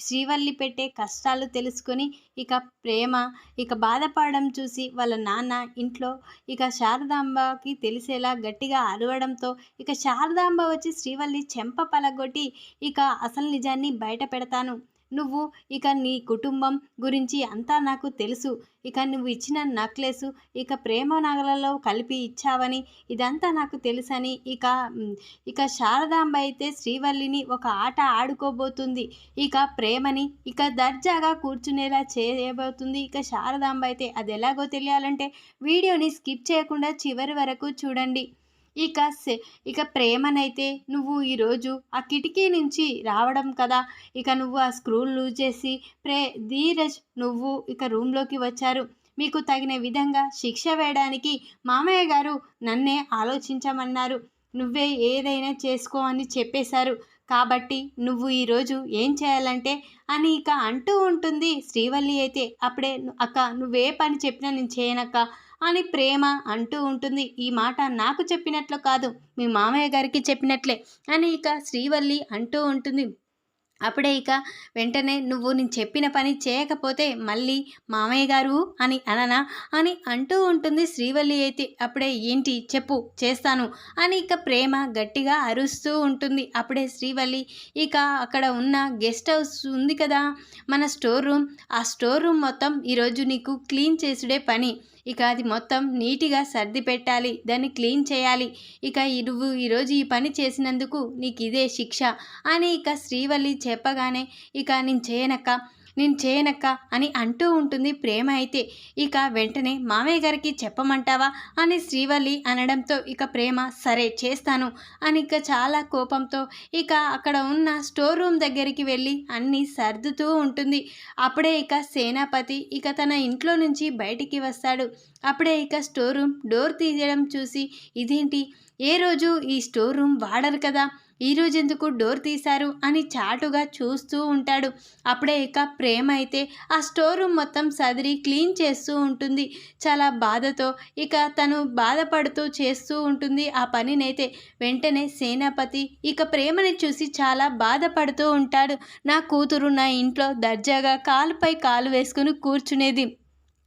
శ్రీవల్లి పెట్టే కష్టాలు తెలుసుకొని ఇక ప్రేమ ఇక బాధపడడం చూసి వాళ్ళ నాన్న ఇంట్లో ఇక శారదాంబకి తెలిసేలా గట్టిగా అరవడంతో ఇక శారదాంబ వచ్చి శ్రీవల్లి చెంప పలగొట్టి ఇక అసలు నిజాన్ని బయట పెడతాను. నువ్వు ఇక నీ కుటుంబం గురించి అంతా నాకు తెలుసు. ఇక నువ్వు ఇచ్చిన నక్లెస్ ఇక ప్రేమ నగలలో కలిపి ఇచ్చావని ఇదంతా నాకు తెలుసని ఇక ఇక శారదాంబ అయితే శ్రీవల్లిని ఒక ఆట ఆడుకోబోతుంది. ఇక ప్రేమని ఇక దర్జాగా కూర్చునేలా చేయబోతుంది. ఇక శారదాంబ అయితే అది ఎలాగో తెలియాలంటే వీడియోని స్కిప్ చేయకుండా చివరి వరకు చూడండి. ఇక ఇక ప్రేమనైతే నువ్వు ఈరోజు ఆ కిటికీ నుంచి రావడం కదా. ఇక నువ్వు ఆ స్క్రూలు లూజ్ చేసి ప్రే ధీరజ్ నువ్వు ఇక రూమ్లోకి వచ్చారు. మీకు తగిన విధంగా శిక్ష వేయడానికి మామయ్య గారు నన్నే ఆలోచించమన్నారు. నువ్వే ఏదైనా చేసుకో అని చెప్పేశారు. కాబట్టి నువ్వు ఈరోజు ఏం చేయాలంటే అని ఇక అంటూ ఉంటుంది శ్రీవల్లి అయితే. అప్పుడే అక్క నువ్వే పని చెప్పినా నేను చేయనక్క. అని ప్రేమ అంటూ ఉంటుంది. ఈ మాట నాకు చెప్పినట్లు కాదు మీ మామయ్య గారికి చెప్పినట్లే అని ఇక శ్రీవల్లి అంటూ ఉంటుంది. అప్పుడే ఇక వెంటనే నువ్వు నేను చెప్పిన పని చేయకపోతే మళ్ళీ మామయ్య గారు అని అననా అని అంటూ ఉంటుంది శ్రీవల్లి అయితే. అప్పుడే ఏంటి చెప్పు చేస్తాను అని ఇక ప్రేమ గట్టిగా అరుస్తూ ఉంటుంది. అప్పుడే శ్రీవల్లి ఇక అక్కడ ఉన్న గెస్ట్ హౌస్ ఉంది కదా మన స్టోర్ రూమ్. ఆ స్టోర్ రూమ్ మొత్తం ఈరోజు నీకు క్లీన్ చేసుడే పని. ఇక అది మొత్తం నీట్గా సర్ది పెట్టాలి. దాన్ని క్లీన్ చేయాలి. ఇక నువ్వు ఈరోజు ఈ పని చేసినందుకు నీకు ఇదే శిక్ష అని ఇక శ్రీవల్లి చెప్పగానే ఇక నేను చేయనక్క. నేను చేయనక్క అని అంటూ ఉంటుంది ప్రేమ అయితే. ఇక వెంటనే మామయ్య గారికి చెప్పమంటావా అని శ్రీవల్లి అనడంతో ఇక ప్రేమ సరే చేస్తాను అని ఇక చాలా కోపంతో ఇక అక్కడ ఉన్న స్టోర్ రూమ్ దగ్గరికి వెళ్ళి అన్నీ సర్దుతూ ఉంటుంది. అప్పుడే ఇక సేనాపతి ఇక తన ఇంట్లో నుంచి బయటికి వస్తాడు. అప్పుడే ఇక స్టోర్ రూమ్ డోర్ తీయడం చూసి ఇదేంటి? ఏ రోజు ఈ స్టోర్ రూమ్ వాడరు కదా? ఈ రోజు ఎందుకు డోర్ తీశారు అని చాటుగా చూస్తూ ఉంటాడు. అప్పుడే ఇక ప్రేమ అయితే ఆ స్టోర్ రూమ్ మొత్తం సదిరి క్లీన్ చేస్తూ ఉంటుంది. చాలా బాధతో ఇక తను బాధపడుతూ చేస్తూ ఉంటుంది ఆ పనినైతే. వెంటనే సేనాపతి ఇక ప్రేమని చూసి చాలా బాధపడుతూ ఉంటాడు. నా కూతురు నా ఇంట్లో దర్జాగా కాలుపై కాలు వేసుకుని కూర్చునేది.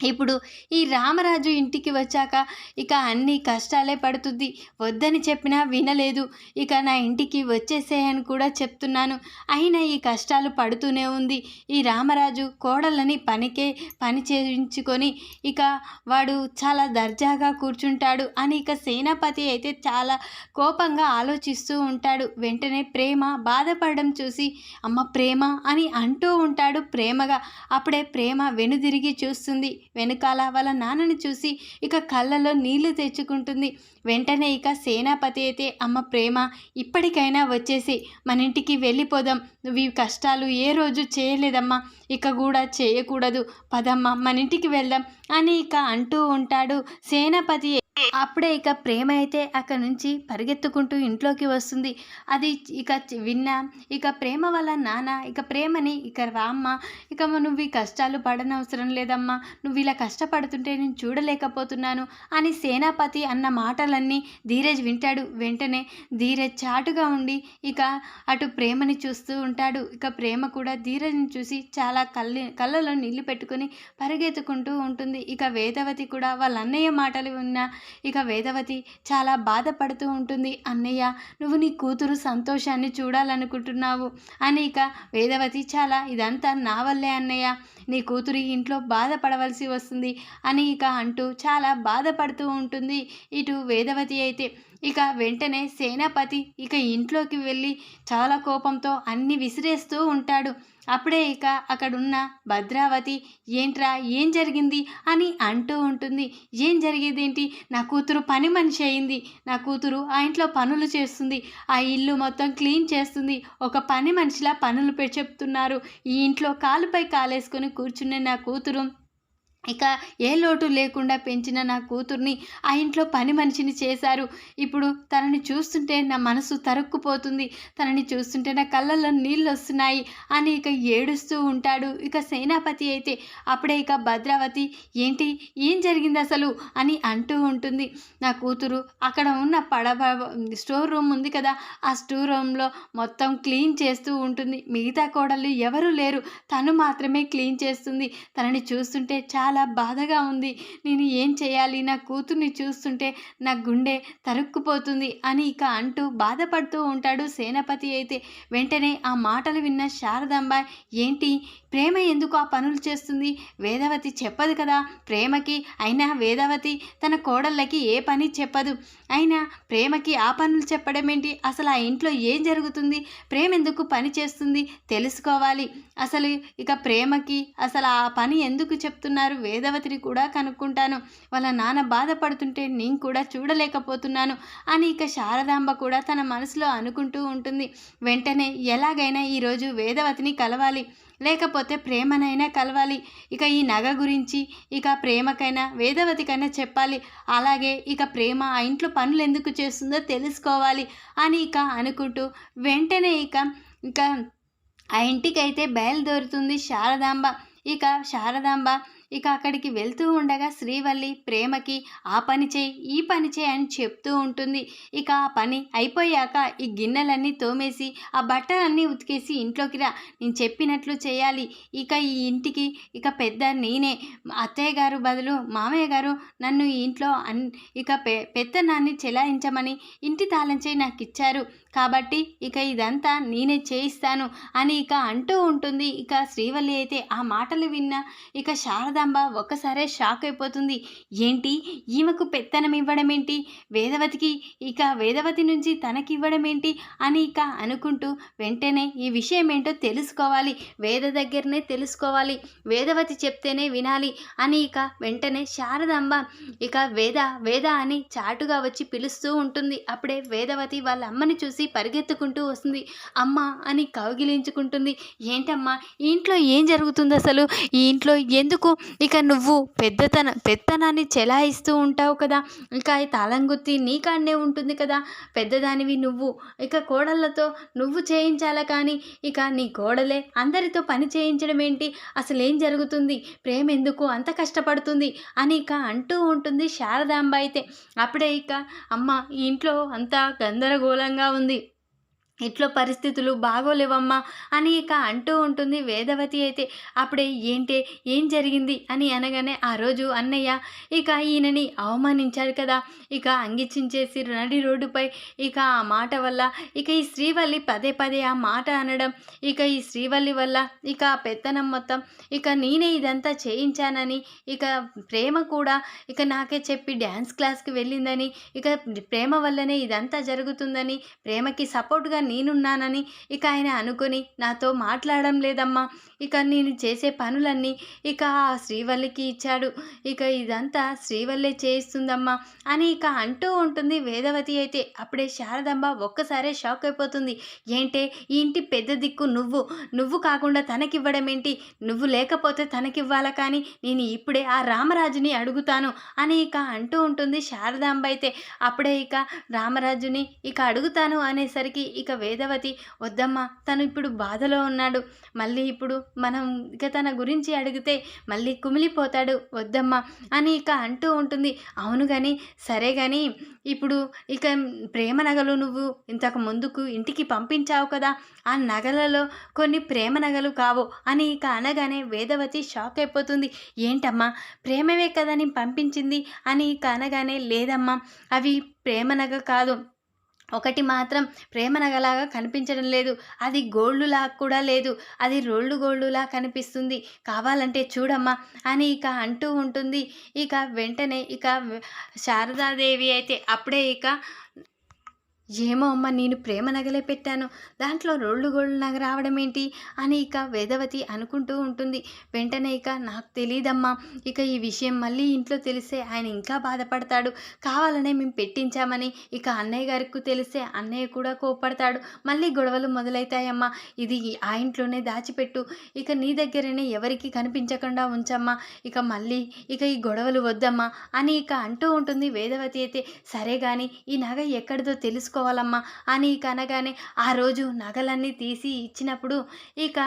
ఇప్పుడు ఈ రామరాజు ఇంటికి వచ్చాక ఇక అన్ని కష్టాలే పడుతుంది. వద్దని చెప్పినా వినలేదు. ఇక నా ఇంటికి వచ్చేసేయని కూడా చెప్తున్నాను. అయినా ఈ కష్టాలు పడుతూనే ఉంది. ఈ రామరాజు కోడలని పనికే పని చేయించుకొని ఇక వాడు చాలా దర్జాగా కూర్చుంటాడు అని ఇక సేనాపతి అయితే చాలా కోపంగా ఆలోచిస్తూ ఉంటాడు. వెంటనే ప్రేమ బాధపడడం చూసి అమ్మ ప్రేమ అని అంటూ ఉంటాడు ప్రేమగా. అప్పుడే ప్రేమ వెనుదిరిగి చూస్తుంది. వెనుకాల వాళ్ళ నాన్నని చూసి ఇక కళ్ళలో నీళ్ళు తెచ్చుకుంటుంది. వెంటనే ఇక సేనాపతి అయితే అమ్మ ప్రేమ ఇప్పటికైనా వచ్చేసి మన ఇంటికి వెళ్ళిపోదాం. నువ్వు ఈ కష్టాలు ఏ రోజు చేయలేదమ్మా. ఇక కూడా చేయకూడదు. పదమ్మా మన ఇంటికి వెళ్దాం అని ఇక అంటూ ఉంటాడు సేనాపతి. అప్పుడే ఇక ప్రేమ అయితే అక్కడ నుంచి పరిగెత్తుకుంటూ ఇంట్లోకి వస్తుంది. అది ఇక విన్నా ఇక ప్రేమ వల్ల నాన్న ఇక ప్రేమని ఇక రామ్మ ఇక నువ్వు ఈ కష్టాలు పడనవసరం లేదమ్మా నువ్వు ఇలా కష్టపడుతుంటే నేను చూడలేకపోతున్నాను అని సేనాపతి అన్న మాటలన్నీ ధీరజ్ వింటాడు. వెంటనే ధీరజ్ చాటుగా ఉండి ఇక అటు ప్రేమని చూస్తూ ఉంటాడు. ఇక ప్రేమ కూడా ధీరజ్ని చూసి చాలా కళ్ళి కళ్ళలో నీళ్ళు పెట్టుకొని పరిగెత్తుకుంటూ ఉంటుంది. ఇక వేదవతి కూడా వాళ్ళ అన్నయ్య మాటలు విన్నా ఇక వేదవతి చాలా బాధపడుతూ ఉంటుంది. అన్నయ్య నువ్వు నీ కూతురు సంతోషాన్ని చూడాలనుకుంటున్నావు. అని ఇక వేదవతి చాలా ఇదంతా నా వల్లే అన్నయ్య. నీ కూతురు ఇంట్లో బాధపడవలసి వస్తుంది. అని ఇక అంటూ చాలా బాధపడుతూ ఉంటుంది. ఇటు వేదవతి అయితే ఇక వెంటనే సేనాపతి ఇక ఇంట్లోకి వెళ్ళి చాలా కోపంతో అన్ని విసిరేస్తూ ఉంటాడు. అప్పుడే ఇక అక్కడున్న భద్రావతి ఏంట్రా ఏం జరిగింది? అని అంటూ ఉంటుంది. ఏం జరిగేదేంటి? నా కూతురు పని మనిషి అయింది. నా కూతురు ఆ ఇంట్లో పనులు చేస్తుంది. ఆ ఇల్లు మొత్తం క్లీన్ చేస్తుంది. ఒక పని మనిషిలా పనులు పె చెప్తున్నారు. ఈ ఇంట్లో కాలుపై కాలేసుకొని కూర్చునే నా కూతురు ఇక ఏ లోటు లేకుండా పెంచిన నా కూతుర్ని ఆ ఇంట్లో పని మనిషిని చేశారు. ఇప్పుడు తనని చూస్తుంటే నా మనసు తరుక్కుపోతుంది. తనని చూస్తుంటే నా కళ్ళల్లో నీళ్ళు వస్తున్నాయి అని ఇక ఏడుస్తూ ఉంటాడు. ఇక సేనాపతి అయితే అప్పుడే ఇక భద్రావతి ఏంటి? ఏం జరిగింది అసలు? అని అంటూ ఉంటుంది. నా కూతురు అక్కడ ఉన్న పడవ స్టోర్ రూమ్ ఉంది కదా ఆ స్టోర్ రూమ్లో మొత్తం క్లీన్ చేస్తూ ఉంటుంది. మిగతా కోడళ్ళు ఎవరూ లేరు. తను మాత్రమే క్లీన్ చేస్తుంది. తనని చూస్తుంటే చాలా చాలా బాధగా ఉంది. నేను ఏం చేయాలి? నా కూతుర్ని చూస్తుంటే నా గుండె తరుక్కుపోతుంది అని ఇక అంటూ బాధపడుతూ ఉంటాడు సేనాపతి అయితే. వెంటనే ఆ మాటలు విన్న శారదాంబ ఏంటి? ప్రేమ ఎందుకు ఆ పనులు చేస్తుంది? వేదవతి చెప్పదు కదా. ప్రేమకి అయినా వేదవతి తన కోడళ్ళకి ఏ పని చెప్పదు. అయినా ప్రేమకి ఆ పనులు చెప్పడం ఏంటి? అసలు ఆ ఇంట్లో ఏం జరుగుతుంది? ప్రేమ ఎందుకు పని చేస్తుంది? తెలుసుకోవాలి. అసలు ఇక ప్రేమకి అసలు ఆ పని ఎందుకు చెప్తున్నారు? వేదవతిని కూడా కనుక్కుంటాను. వాళ్ళ నాన్న బాధపడుతుంటే నేను కూడా చూడలేకపోతున్నాను అని ఇక శారదాంబ కూడా తన మనసులో అనుకుంటూ ఉంటుంది. వెంటనే ఎలాగైనా ఈరోజు వేదవతిని కలవాలి. లేకపోతే ప్రేమనైనా కలవాలి. ఇక ఈ నగ గురించి ఇక ప్రేమకైనా వేదవతికైనా చెప్పాలి. అలాగే ఇక ప్రేమ ఆ ఇంట్లో పనులు ఎందుకు చేస్తుందో తెలుసుకోవాలి అని ఇక అనుకుంటూ వెంటనే ఇక ఇక ఆ ఇంటికైతే బయలుదేరుతుంది శారదాంబ. ఇక శారదాంబ ఇక అక్కడికి వెళ్తూ ఉండగా శ్రీవల్లి ప్రేమకి ఆ పని చేయి ఈ పని చేయి అని చెప్తూ ఉంటుంది. ఇక ఆ పని అయిపోయాక ఈ గిన్నెలన్నీ తోమేసి ఆ బట్టలన్నీ ఉతికేసి ఇంట్లోకి రా నేను చెప్పినట్లు చేయాలి. ఇక ఈ ఇంటికి ఇక పెద్ద నేనే. అత్తయ్య గారు బదులు మామయ్య గారు నన్ను ఈ ఇంట్లో అన్ ఇక పె పెత్తనాన్ని చెలాయించమని ఇంటి తాళం చేయి నాకు ఇచ్చారు కాబట్టి ఇక ఇదంతా నేనే చేయిస్తాను అని ఇక అంటూ ఉంటుంది. ఇక శ్రీవల్లి అయితే ఆ మాటలు విన్న ఇక శారదాంబ ఒక్కసారే షాక్ అయిపోతుంది. ఏంటి? ఈమెకు పెత్తనం ఇవ్వడం ఏంటి? వేదవతికి ఇక వేదవతి నుంచి తనకి ఇవ్వడం ఏంటి? అని ఇక అనుకుంటూ వెంటనే ఈ విషయం ఏంటో తెలుసుకోవాలి. వేద దగ్గరనే తెలుసుకోవాలి. వేదవతి చెప్తేనే వినాలి అని ఇక వెంటనే శారదాంబ ఇక వేద వేద అని చాటుగా వచ్చి పిలుస్తూ ఉంటుంది. అప్పుడే వేదవతి వాళ్ళ అమ్మని చూసి పరిగెత్తుకుంటూ వస్తుంది. అమ్మ అని కౌగిలించుకుంటుంది. ఏంటమ్మా ఈ ఇంట్లో ఏం జరుగుతుంది అసలు? ఈ ఇంట్లో ఎందుకు? ఇక నువ్వు పెద్దతన పెత్తనాన్ని చెలాయిస్తూ ఉంటావు కదా. ఇక ఈ తాళంగుత్తి నీకాడనే ఉంటుంది కదా. పెద్దదానివి నువ్వు. ఇక కోడళ్ళతో నువ్వు చేయించాలా కానీ ఇక నీ కోడలే అందరితో పని చేయించడం ఏంటి? అసలు ఏం జరుగుతుంది? ప్రేమ ఎందుకు అంత కష్టపడుతుంది? అని ఇక అంటూ ఉంటుంది శారదాంబ అయితే. అప్పుడే ఇక అమ్మ ఈ ఇంట్లో అంతా గందరగోళంగా ఉంది. ఇట్లో పరిస్థితులు బాగోలేవమ్మా అని ఇక అంటూ ఉంటుంది వేదవతి అయితే. అప్పుడే ఏంటే ఏం జరిగింది అని అనగానే ఆ రోజు అన్నయ్య ఇక ఈయనని అవమానించాడు కదా. ఇక అంగిచ్చించేసి నడి రోడ్డుపై ఇక ఆ మాట వల్ల ఇక ఈ శ్రీవల్లి పదే పదే ఆ మాట అనడం ఇక ఈ శ్రీవల్లి వల్ల ఇక ఆ పెత్తనం మొత్తం ఇక నేనే ఇదంతా చేయించానని ఇక ప్రేమ కూడా ఇక నాకే చెప్పి డ్యాన్స్ క్లాస్కి వెళ్ళిందని ఇక ప్రేమ వల్లనే ఇదంతా జరుగుతుందని ప్రేమకి సపోర్ట్గా నేనున్నానని ఇక ఆయన అనుకొని నాతో మాట్లాడడం లేదమ్మా. ఇక నేను చేసే పనులన్నీ ఇక ఆ శ్రీవల్లికి ఇచ్చాడు. ఇక ఇదంతా శ్రీవల్లే చేయిస్తుందమ్మా అని ఇక అంటూ ఉంటుంది వేదవతి అయితే. అప్పుడే శారదమ్మ ఒక్కసారే షాక్ అయిపోతుంది. ఏంటే ఈ ఇంటి పెద్ద దిక్కు నువ్వు. నువ్వు కాకుండా తనకివ్వడం ఏంటి నువ్వు లేకపోతే తనకివ్వాలా కానీ నేను ఇప్పుడే ఆ రామరాజుని అడుగుతాను అని ఇక అంటూ ఉంటుంది శారదాంబ అయితే. అప్పుడే ఇక రామరాజుని ఇక అడుగుతాను అనేసరికి ఇక వేదవతి వద్దమ్మా తను ఇప్పుడు బాధలో ఉన్నాడు. మళ్ళీ ఇప్పుడు మనం ఇక తన గురించి అడిగితే మళ్ళీ కుమిలిపోతాడు. వద్దమ్మా అని ఇక అంటూ ఉంటుంది. అవును కానీ సరే కానీ ఇప్పుడు ఇక ప్రేమ నగలు నువ్వు ఇంతకు ముందుకు ఇంటికి పంపించావు కదా. ఆ నగలలో కొన్ని ప్రేమ నగలు కావు అని ఇక అనగానే వేదవతి షాక్ అయిపోతుంది. ఏంటమ్మా ప్రేమవే కదా నేను పంపించింది అని ఇక అనగానే లేదమ్మా అవి ప్రేమ నగ కాదు. ఒకటి మాత్రం ప్రేమనగలాగా కనిపించడం లేదు. అది గోల్డ్లా కూడా లేదు. అది రోల్డ్ గోల్డ్లా కనిపిస్తుంది. కావాలంటే చూడమ్మా అని ఇక అంటూ ఉంటుంది. ఇక వెంటనే ఇక శారదాదేవి అయితే అప్పుడే ఇక ఏమో అమ్మ నేను ప్రేమ నగలే పెట్టాను. దాంట్లో రోళ్ళు గోళ్ళు నగ రావడం ఏంటి అని ఇక వేదవతి అనుకుంటూ ఉంటుంది. వెంటనే ఇక నాకు తెలియదమ్మా ఇక ఈ విషయం మళ్ళీ ఇంట్లో తెలిస్తే ఆయన ఇంకా బాధపడతాడు. కావాలనే మేము పెట్టించామని ఇక అన్నయ్య గారికి తెలిస్తే అన్నయ్య కూడా కోపడతాడు మళ్ళీ గొడవలు మొదలవుతాయమ్మా ఇది ఆ ఇంట్లోనే దాచిపెట్టు. ఇక నీ దగ్గరనే ఎవరికి కనిపించకుండా ఉంచమ్మా. ఇక మళ్ళీ ఇక ఈ గొడవలు వద్దమ్మా. అని ఇక అంటూ ఉంటుంది వేదవతి అయితే. సరే కానీ ఈ నగ ఎక్కడిదో తెలుసుకోవాలమ్మా అని ఇక అనగానే ఆ రోజు నగలన్నీ తీసి ఇచ్చినప్పుడు ఇక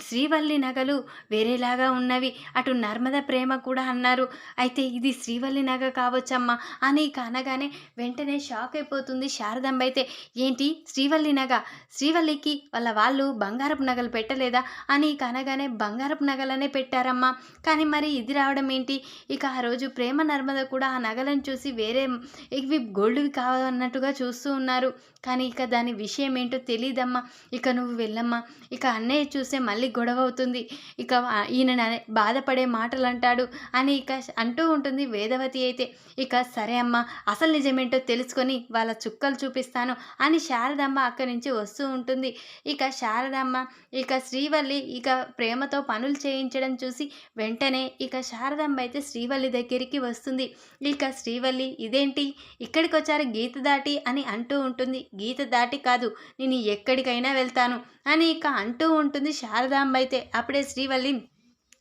శ్రీవల్లి నగలు వేరేలాగా ఉన్నవి. అటు నర్మద ప్రేమ కూడా అన్నారు. అయితే ఇది శ్రీవల్లి నగ కావచ్చమ్మా అని కానగానే అనగానే వెంటనే షాక్ అయిపోతుంది శారదంబ అయితే. ఏంటి? శ్రీవల్లి నగ? శ్రీవల్లికి వాళ్ళ వాళ్ళు బంగారపు నగలు పెట్టలేదా? అని కానగానే అనగానే బంగారపు నగలనే పెట్టారమ్మా. కానీ మరి ఇది రావడం ఏంటి? ఇక ఆ రోజు ప్రేమ నర్మద కూడా ఆ నగలను చూసి వేరే ఇవి గోల్డ్వి కావాలన్నట్టుగా చూస్తూ ఉన్నారు. కానీ ఇక దాని విషయం ఏంటో తెలియదమ్మా ఇక నువ్వు వెళ్ళమ్మా. ఇక అన్నయ్య చూసే మళ్ళీ మళ్ళీ గొడవ అవుతుంది ఇక ఈయన బాధపడే మాటలు అంటాడు అని ఇక అంటూ ఉంటుంది వేదవతి అయితే. ఇక సరే అమ్మ అసలు నిజమేంటో తెలుసుకొని వాళ్ళ చుక్కలు చూపిస్తాను అని శారదమ్మ అక్కడి నుంచి వస్తూ ఉంటుంది. ఇక శారదమ్మ ఇక శ్రీవల్లి ఇక ప్రేమతో పనులు చేయించడం చూసి వెంటనే ఇక శారదమ్మ అయితే శ్రీవల్లి దగ్గరికి వస్తుంది. ఇక శ్రీవల్లి ఇదేంటి? ఇక్కడికి వచ్చారు గీత దాటి అని అంటూ ఉంటుంది. గీత దాటి కాదు నేను ఎక్కడికైనా వెళ్తాను. అని ఇక అంటూ ఉంటుంది శారదాంబ అయితే. అప్పుడే శ్రీవల్లి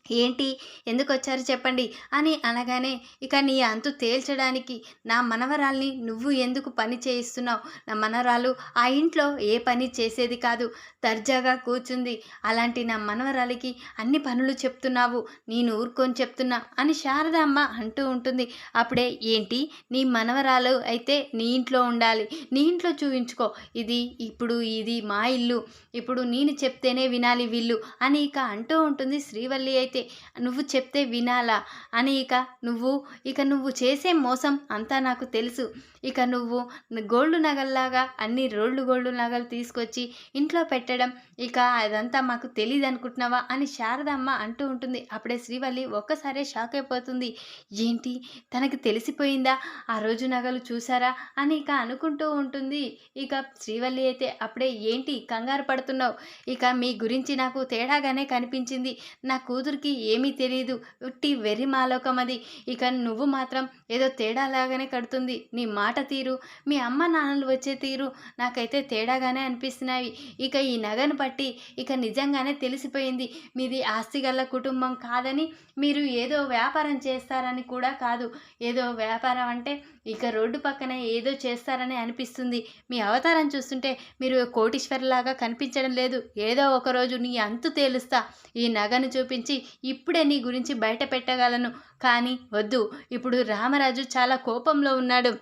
ఏంటి? ఎందుకు వచ్చారు చెప్పండి? అని అనగానే ఇక నీ అంతు తేల్చడానికి నా మనవరాల్ని నువ్వు ఎందుకు పని చేయిస్తున్నావు? నా మనవరాలు ఆ ఇంట్లో ఏ పని చేసేది కాదు. దర్జాగా కూర్చుంది. అలాంటి నా మనవరాలికి అన్ని పనులు చెప్తున్నావు. నేను ఊరుకొని చెప్తున్నా అని శారదమ్మ అంటూ ఉంటుంది. అప్పుడే ఏంటి? నీ మనవరాలు అయితే నీ ఇంట్లో ఉండాలి. నీ ఇంట్లో చూపించుకో ఇది ఇప్పుడు ఇది మా ఇల్లు. ఇప్పుడు నేను చెప్తేనే వినాలి వీళ్ళు అని ఇక అంటూ ఉంటుంది శ్రీవల్లి అయితే. నువ్వు చెప్తే వినాలా? అని ఇక నువ్వు ఇక నువ్వు చేసే మోసం అంతా నాకు తెలుసు. ఇక నువ్వు గోల్డ్ నగల్లాగా అన్ని రోళ్ళు గోల్డ్ నగలు తీసుకొచ్చి ఇంట్లో పెట్టడం ఇక అదంతా మాకు తెలియదు అనుకుంటున్నావా? అని శారదమ్మ అంటూ ఉంటుంది. అప్పుడే శ్రీవల్లి ఒక్కసారే షాక్ అయిపోతుంది. ఏంటి? తనకు తెలిసిపోయిందా? ఆ రోజు నగలు చూసారా? అని ఇక అనుకుంటూ ఉంటుంది. ఇక శ్రీవల్లి అయితే అప్పుడే ఏంటి? కంగారు పడుతున్నావు. ఇక మీ గురించి నాకు తేడాగానే కనిపించింది. నా కూతురికి ఏమీ తెలియదు ఉట్టి వెర్రి మాలోకం అది. ఇక నువ్వు మాత్రం ఏదో తేడాలాగానే కడుతుంది. నీ మాట మాట తీరు. మీ అమ్మ నాన్నలు వచ్చే తీరు నాకైతే తేడాగానే అనిపిస్తున్నాయి. ఇక ఈ నగను పట్టి ఇక నిజంగానే తెలిసిపోయింది. మీది ఆస్తిగల కుటుంబం కాదని మీరు ఏదో వ్యాపారం చేస్తారని కూడా కాదు. ఏదో వ్యాపారం అంటే ఇక రోడ్డు పక్కన ఏదో చేస్తారని అనిపిస్తుంది. మీ అవతారం చూస్తుంటే మీరు కోటీశ్వరులాగా కనిపించడం లేదు. ఏదో ఒకరోజు నీ అంతు తేలుస్తా. ఈ నగను చూపించి ఇప్పుడే నీ గురించి బయట పెట్టగలను. కానీ వద్దు ఇప్పుడు రామరాజు చాలా కోపంలో ఉన్నాడు.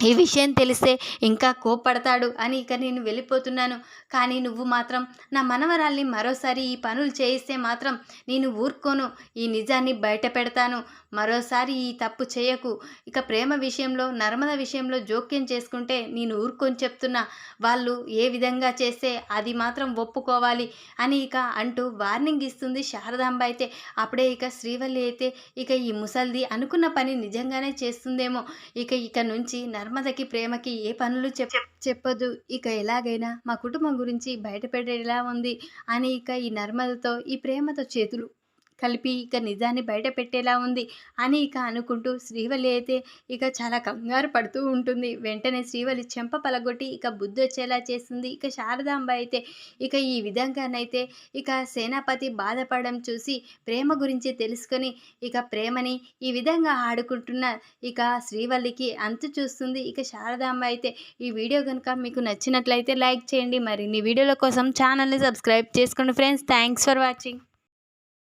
ఈ విషయం తెలిస్తే ఇంకా కోప్పడతాడు అని ఇక నేను వెళ్ళిపోతున్నాను. కానీ నువ్వు మాత్రం నా మనవరాల్ని మరోసారి ఈ పనులు చేయిస్తే మాత్రం నేను ఊరుకోను. ఈ నిజాన్ని బయట పెడతాను. మరోసారి ఈ తప్పు చేయకు. ఇక ప్రేమ విషయంలో నర్మద విషయంలో జోక్యం చేసుకుంటే నేను ఊరుకొని చెప్తున్నా వాళ్ళు ఏ విధంగా చేస్తే అది మాత్రం ఒప్పుకోవాలి అని ఇక అంటూ వార్నింగ్ ఇస్తుంది శారదాంబ అయితే. అప్పుడే ఇక శ్రీవల్లి అయితే ఇక ఈ ముసల్ది అనుకున్న పని నిజంగానే చేస్తుందేమో. ఇక ఇక నుంచి నర్మదకి ప్రేమకి ఏ పనులు చెప్ చెప్పదు ఇక ఎలాగైనా మా కుటుంబం గురించి బయటపెట్టేలా ఉంది అని ఇక ఈ నర్మదతో ఈ ప్రేమతో చేతులు కలిపి ఇక నిజాన్ని బయట పెట్టేలా ఉంది అని ఇక అనుకుంటూ శ్రీవల్లి అయితే ఇక చాలా కంగారు పడుతూ ఉంటుంది. వెంటనే శ్రీవల్లి చెంప పలగొట్టి ఇక బుద్ధి వచ్చేలా చేస్తుంది. ఇక శారదాంబ అయితే ఇక ఈ విధంగానైతే ఇక సేనాపతి బాధపడడం చూసి ప్రేమ గురించి తెలుసుకొని ఇక ప్రేమని ఈ విధంగా ఆడుకుంటున్న ఇక శ్రీవల్లికి అంతు చూస్తుంది. ఇక శారదాంబ అయితే ఈ వీడియో కనుక మీకు నచ్చినట్లయితే లైక్ చేయండి. మరిన్ని వీడియోల కోసం ఛానల్ని సబ్స్క్రైబ్ చేసుకోండి ఫ్రెండ్స్. Thanks for watching.